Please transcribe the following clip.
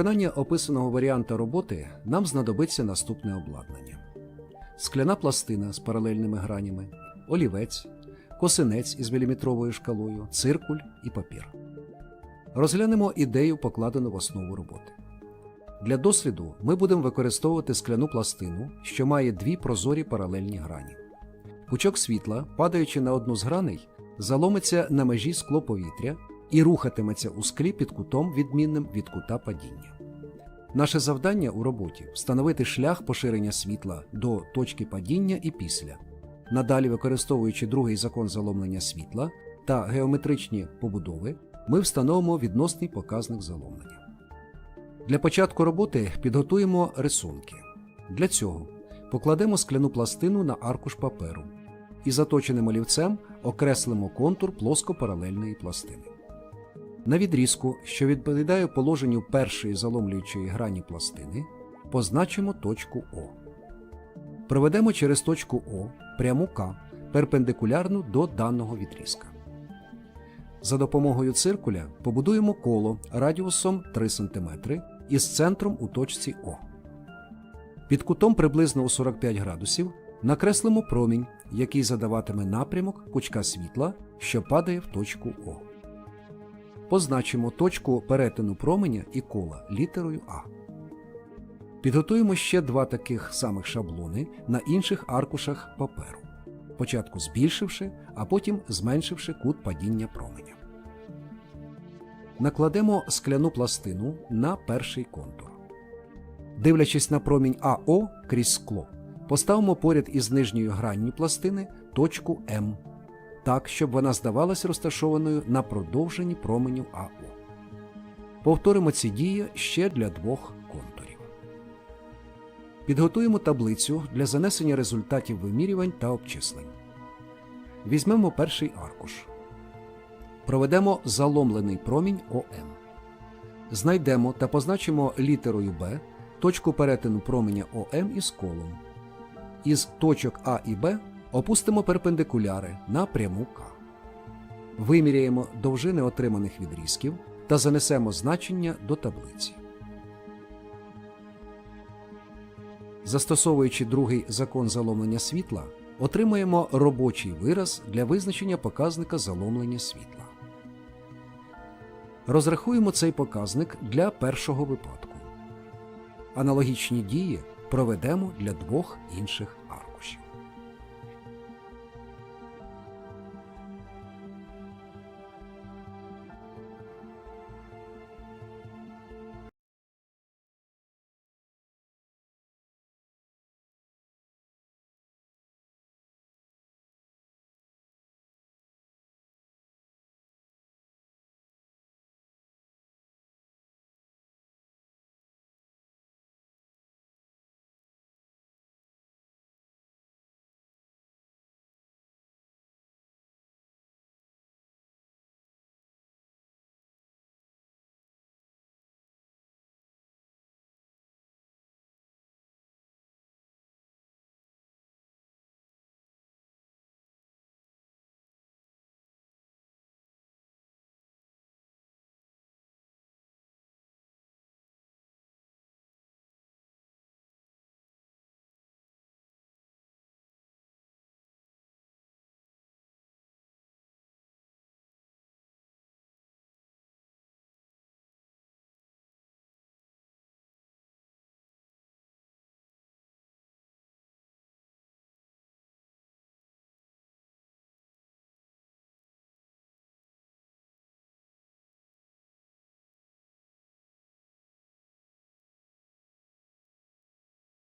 виконання описаного варіанта роботи нам знадобиться наступне обладнання: скляна пластина з паралельними гранями, олівець, косинець із міліметровою шкалою, циркуль і папір. Розглянемо ідею, покладену в основу роботи. Для досліду ми будемо використовувати скляну пластину, що має дві прозорі паралельні грані. Пучок світла, падаючи на одну з граней, заломиться на межі скло повітря і рухатиметься у склі під кутом відмінним від кута падіння. Наше завдання у роботі встановити шлях поширення світла до точки падіння і після, надалі використовуючи другий закон заломлення світла та геометричні побудови, ми встановимо відносний показник заломлення. Для початку роботи підготуємо рисунки. Для цього покладемо скляну пластину на аркуш паперу і заточеним олівцем окреслимо контур плоскопаралельної пластини. На відрізку, що відповідає положенню першої заломлюючої грані пластини, позначимо точку О. Проведемо через точку О пряму К перпендикулярну до даного відрізка. За допомогою циркуля побудуємо коло радіусом 3 см із центром у точці О. Під кутом приблизно у 45 градусів накреслимо промінь, який задаватиме напрямок пучка світла, що падає в точку О. Позначимо точку перетину променя і кола літерою А. Підготуємо ще два таких самих шаблони на інших аркушах паперу, спочатку збільшивши, а потім зменшивши кут падіння променя. Накладемо скляну пластину на перший контур. Дивлячись на промінь АО крізь скло, поставимо поряд із нижньою гранню пластини точку М, так, щоб вона здавалась розташованою на продовженні променю АО. Повторимо ці дії ще для двох контурів. Підготуємо таблицю для занесення результатів вимірювань та обчислень. Візьмемо перший аркуш. Проведемо заломлений промінь ОМ. Знайдемо та позначимо літерою Б точку перетину променя ОМ із колом. Із точок А і Б опустимо перпендикуляри на пряму К. Виміряємо довжини отриманих відрізків та занесемо значення до таблиці. Застосовуючи другий закон заломлення світла, отримаємо робочий вираз для визначення показника заломлення світла. Розрахуємо цей показник для першого випадку. Аналогічні дії проведемо для двох інших